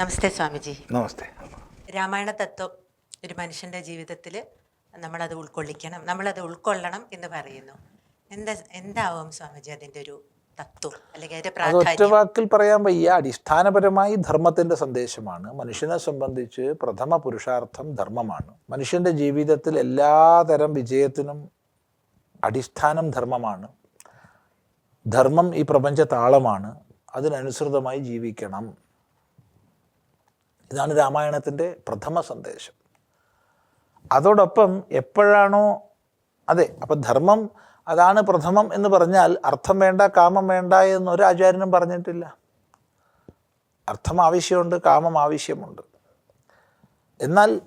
നമസ്തേ സ്വാമിജി. നമസ്തേ. രാമായണ തത്വം ഒരു മനുഷ്യന്റെ ജീവിതത്തിൽ നമ്മളത് ഉൾക്കൊള്ളിക്കണം നമ്മളത് ഉൾക്കൊള്ളണം എന്ന് പറയുന്നു. എന്താ എന്താവും സ്വാമിജി അതിന്റെ ഒരു തത്വം? അല്ലെങ്കിൽ ഒറ്റ വാക്കിൽ പറയാൻ വയ്യ. അടിസ്ഥാനപരമായി ധർമ്മത്തിന്റെ സന്ദേശമാണ്. മനുഷ്യനെ സംബന്ധിച്ച് പ്രഥമ പുരുഷാർത്ഥം ധർമ്മമാണ്. മനുഷ്യന്റെ ജീവിതത്തിൽ എല്ലാതരം വിജയത്തിനും അടിസ്ഥാനം ധർമ്മമാണ്. ധർമ്മം ഈ പ്രപഞ്ച താളമാണ് അതിനനുസൃതമായി ജീവിക്കണം. ഇതാണ് രാമായണത്തിന്റെ പ്രഥമ സന്ദേശം. അതോടൊപ്പം എപ്പോഴാണോ അതെ അപ്പം ധർമ്മം അതാണ് പ്രഥമം എന്ന് പറഞ്ഞാൽ അർത്ഥം വേണ്ട കാമം വേണ്ട എന്ന് ഒരു ആചാര്യനും പറഞ്ഞിട്ടില്ല. അർത്ഥം ആവശ്യമുണ്ട് കാമം ആവശ്യമുണ്ട്. എന്നാൽ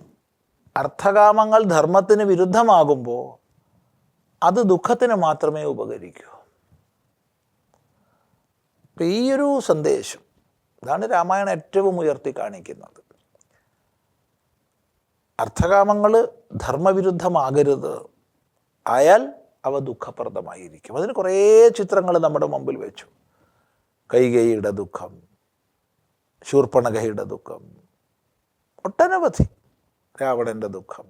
അർത്ഥകാമങ്ങൾ ധർമ്മത്തിന് വിരുദ്ധമാകുമ്പോൾ അത് ദുഃഖത്തിന് മാത്രമേ ഉപകരിക്കൂ. ഈയൊരു സന്ദേശം ഇതാണ് രാമായണം ഏറ്റവും ഉയർത്തി കാണിക്കുന്നത്. അർത്ഥകാമങ്ങൾ ധർമ്മവിരുദ്ധമാകരുത്. ആയാൽ അവ ദുഃഖപ്രദമായിരിക്കും. അതിന് കുറേ ചിത്രങ്ങൾ നമ്മുടെ മുമ്പിൽ വെച്ചു. കൈകൈയുടെ ദുഃഖം ശൂർപ്പണകയുടെ ദുഃഖം ഒട്ടനവധി രാവണന്റെ ദുഃഖം.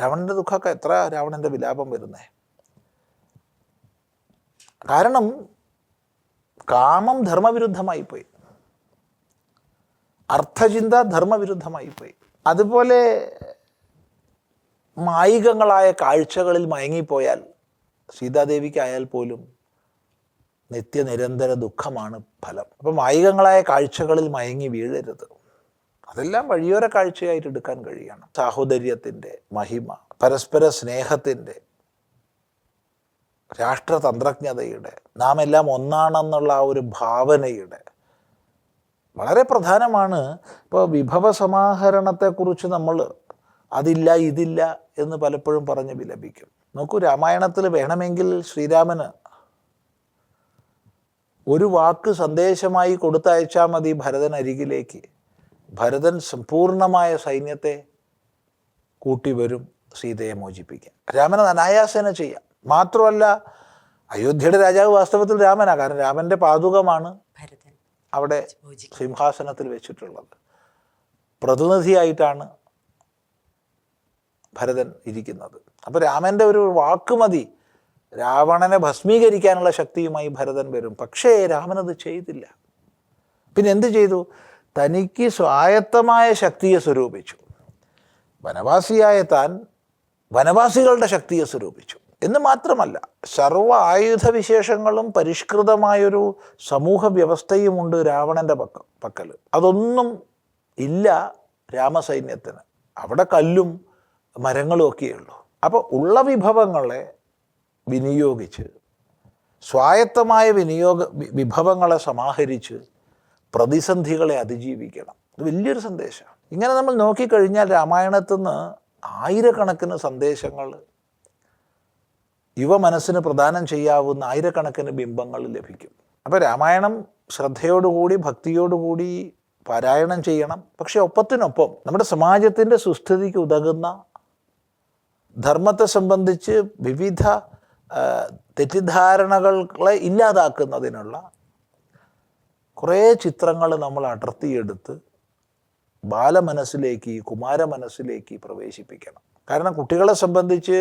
രാവണന്റെ ദുഃഖമൊക്കെ എത്ര രാവണന്റെ വിലാപം വരുന്നേ? കാരണം കാമം ധർമ്മവിരുദ്ധമായി പോയി അർത്ഥചിന്ത ധർമ്മവിരുദ്ധമായി പോയി അതുപോലെ മായികങ്ങളായ കാഴ്ചകളിൽ മയങ്ങിപ്പോയാൽ സീതാദേവിക്കായാൽ പോലും നിത്യനിരന്തര ദുഃഖമാണ് ഫലം. അപ്പം മായികങ്ങളായ കാഴ്ചകളിൽ മയങ്ങി വീഴരുത്. അതെല്ലാം വഴിയോര കാഴ്ചയായിട്ട് എടുക്കാൻ കഴിയണം. സാഹോദര്യത്തിന്റെ മഹിമ പരസ്പര സ്നേഹത്തിന്റെ രാഷ്ട്രതന്ത്രജ്ഞതയുടെ നാം എല്ലാം ഒന്നാണെന്നുള്ള ആ ഒരു ഭാവനയുടെ വളരെ പ്രധാനമാണ്. ഇപ്പോൾ വിഭവ സമാഹരണത്തെക്കുറിച്ച് നമ്മൾ അതില്ല ഇതില്ല എന്ന് പലപ്പോഴും പറഞ്ഞ് വിലപിക്കും. നോക്കൂ രാമായണത്തിൽ വേണമെങ്കിൽ ശ്രീരാമന് ഒരു വാക്ക് സന്ദേശമായി കൊടുത്തയച്ചാൽ മതി ഭരതൻ അരികിലേക്ക്. ഭരതൻ സമ്പൂർണമായ സൈന്യത്തെ കൂട്ടി വരും സീതയെ മോചിപ്പിക്കാൻ. രാമന് അനായാസേന ചെയ്യാം. മാത്രമല്ല അയോധ്യയുടെ രാജാവ് വാസ്തവത്തിൽ രാമനാണ് കാരണം രാമന്റെ പാതുകമാണ് അവിടെ സിംഹാസനത്തിൽ വെച്ചിട്ടുള്ളത്. പ്രതിനിധിയായിട്ടാണ് ഭരതൻ ഇരിക്കുന്നത്. അപ്പോൾ രാമന്റെ ഒരു വാക്ക് മതി. രാവണനെ ഭസ്മീകരിക്കാനുള്ള ശക്തിയുമായി ഭരതൻ വരും. പക്ഷേ രാമനത് ചെയ്തില്ല. പിന്നെ എന്ത് ചെയ്തു? തനിക്ക് സ്വായത്തമായ ശക്തിയെ സ്വരൂപിച്ചു. വനവാസിയായ താൻ വനവാസികളുടെ ശക്തിയെ സ്വരൂപിച്ചു. എന്ന് മാത്രമല്ല സർവ ആയുധ വിശേഷങ്ങളും പരിഷ്കൃതമായൊരു സമൂഹ വ്യവസ്ഥയുമുണ്ട് രാവണന്റെ പക്ക പക്കൽ. അതൊന്നും ഇല്ല രാമസൈന്യത്തിന്. അവിടെ കല്ലും മരങ്ങളും ഒക്കെയുള്ളൂ. അപ്പോൾ ഉള്ള വിഭവങ്ങളെ വിനിയോഗിച്ച് സ്വായത്തമായ വിനിയോഗ വിഭവങ്ങളെ സമാഹരിച്ച് പ്രതിസന്ധികളെ അതിജീവിക്കണം. ഇത് വലിയൊരു സന്ദേശമാണ്. ഇങ്ങനെ നമ്മൾ നോക്കിക്കഴിഞ്ഞാൽ രാമായണത്തിൽ നിന്ന് ആയിരക്കണക്കിന് സന്ദേശങ്ങൾ യുവ മനസ്സിന് പ്രദാനം ചെയ്യാവുന്ന ആയിരക്കണക്കിന് ബിംബങ്ങൾ ലഭിക്കും. അപ്പോൾ രാമായണം ശ്രദ്ധയോടുകൂടി ഭക്തിയോടുകൂടി പാരായണം ചെയ്യണം. പക്ഷെ ഒപ്പത്തിനൊപ്പം നമ്മുടെ സമാജത്തിന്റെ സുസ്ഥിതിക്ക് ഉതകുന്ന ധർമ്മത്തെ സംബന്ധിച്ച് വിവിധ തെറ്റിദ്ധാരണകളെ ഇല്ലാതാക്കുന്നതിനുള്ള കുറേ ചിത്രങ്ങൾ നമ്മൾ അടർത്തിയെടുത്ത് ബാലമനസ്സിലേക്ക് കുമാര മനസ്സിലേക്ക് പ്രവേശിപ്പിക്കണം. കാരണം കുട്ടികളെ സംബന്ധിച്ച്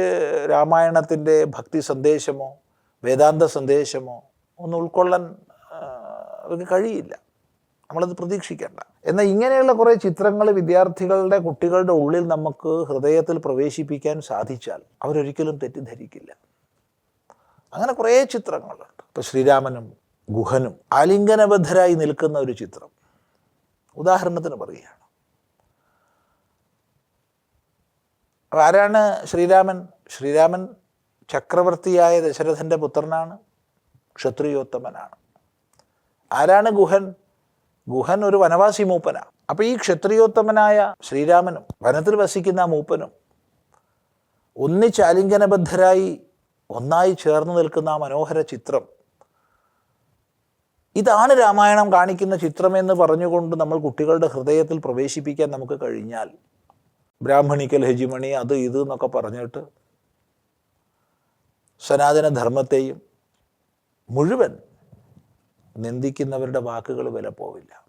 രാമായണത്തിന്റെ ഭക്തി സന്ദേശമോ വേദാന്ത സന്ദേശമോ ഒന്നും ഉൾക്കൊള്ളാൻ അവർക്ക് കഴിയില്ല. നമ്മളത് പ്രതീക്ഷിക്കേണ്ട. എന്നാൽ ഇങ്ങനെയുള്ള കുറേ ചിത്രങ്ങൾ വിദ്യാർത്ഥികളുടെ കുട്ടികളുടെ ഉള്ളിൽ നമുക്ക് ഹൃദയത്തിൽ പ്രവേശിപ്പിക്കാൻ സാധിച്ചാൽ അവരൊരിക്കലും തെറ്റിദ്ധരിക്കില്ല. അങ്ങനെ കുറേ ചിത്രങ്ങളുണ്ട്. ഇപ്പോൾ ശ്രീരാമനും ഗുഹനും ആലിംഗനബദ്ധരായി നിൽക്കുന്ന ഒരു ചിത്രം. ഉദാഹരണത്തിന് പറയുകയാണ്. അപ്പോൾ ആരാണ് ശ്രീരാമൻ? ശ്രീരാമൻ ചക്രവർത്തിയായ ദശരഥന്റെ പുത്രനാണ്. ക്ഷത്രിയോത്തമനാണ്. ആരാണ് ഗുഹൻ? ഗുഹൻ ഒരു വനവാസി മൂപ്പനാണ് അപ്പോൾ ഈ ക്ഷത്രിയോത്തമനായ ശ്രീരാമനും വനത്തിൽ വസിക്കുന്ന മൂപ്പനും ഒന്നിച്ച് ആലിംഗനബദ്ധരായി ഒന്നായി ചേർന്ന് നിൽക്കുന്ന ആ മനോഹര ചിത്രം. ഇതാണ് രാമായണം കാണിക്കുന്ന ചിത്രമെന്ന് പറഞ്ഞുകൊണ്ട് നമ്മൾ കുട്ടികളുടെ ഹൃദയത്തിൽ പ്രവേശിപ്പിക്കാൻ നമുക്ക് കഴിഞ്ഞാൽ ബ്രാഹ്മണിക്കൽ ഹെജിമണി അത് ഇത് എന്നൊക്കെ പറഞ്ഞിട്ട് സനാതനധർമ്മത്തെയും മുഴുവൻ നിന്ദിക്കുന്നവരുടെ വാക്കുകൾ വില പോവില്ല.